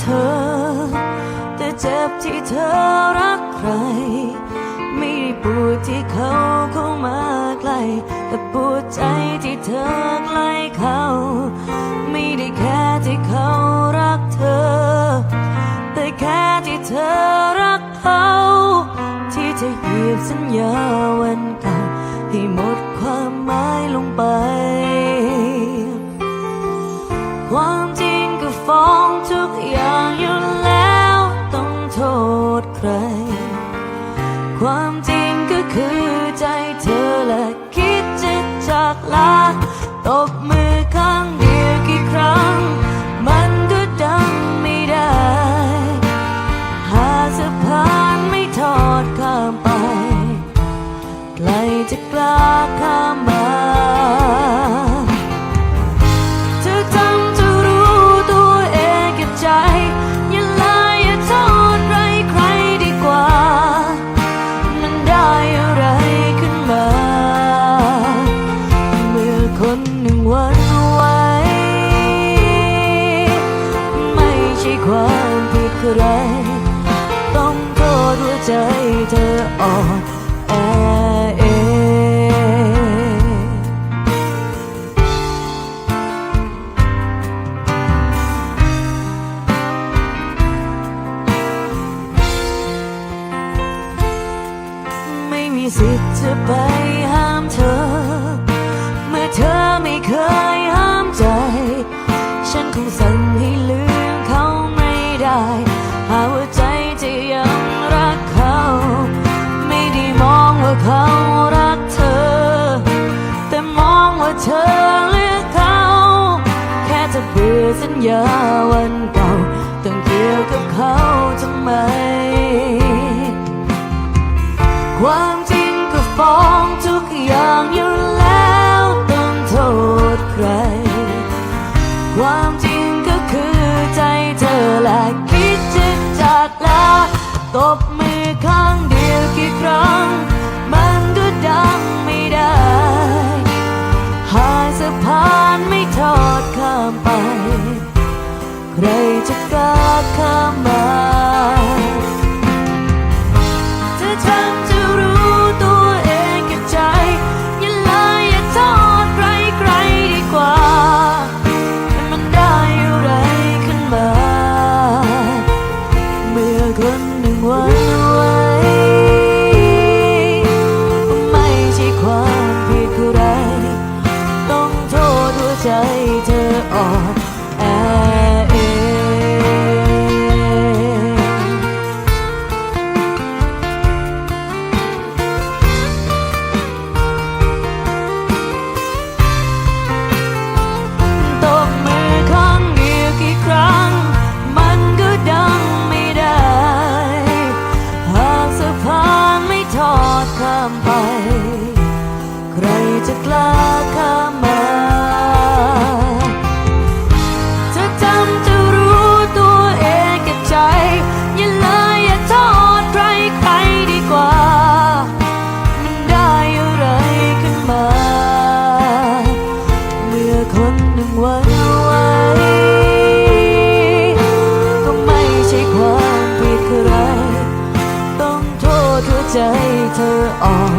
เธอ แต่เจ็บที่เธอรักใคร ไม่ได้ปวดที่เขาเข้ามาใกล้ แต่ปวดใจที่เธอใกล้เขา ไม่ได้แค่ที่เขารักเธอ แต่แค่ที่เธอรักเขา ที่จะเหยียบสัญญาวันเก่าให้หมดความหมายลงไป ษใคร ความจริงก็คือใจเธอและคิดจะจากลา ตบมือข้างเดียวกี่ครั้ง มันก็ดังไม่ได้ หาสะพานไม่ทอดข้ามไป ไกลจะกล้าข้าม ความผิดใครต้องโทษหัวใจเธออ่อนแอเองไม่มีสิทธิ์จะไป ได้ หาว่าใจจะยังรักเขา ไม่ได้มองว่าเขารักเธอ แต่มองว่าเธอเลือกเขา แค่จะเบื่อสัญญาวันเก่าต้องเกี่ยวกับเขาทำไม ความจริงก็ฟ้อง บมือข้างเดียวกี่ครั้ง มันก็ดังไม่ได้ หากสะพานไม่ทอดข้ามไป ใครจะกล้าข้าม กล้าข้ามาเธอจำจะรู้ตัวเองกับใจ อย่าเลยอย่าโทษใครใครดีกว่า มันได้อะไรขึ้นมา เมื่อคนหนึ่งหวันไหวก็ไม่ใช่ความผิดใครต้องโทษหัวใจเธอออน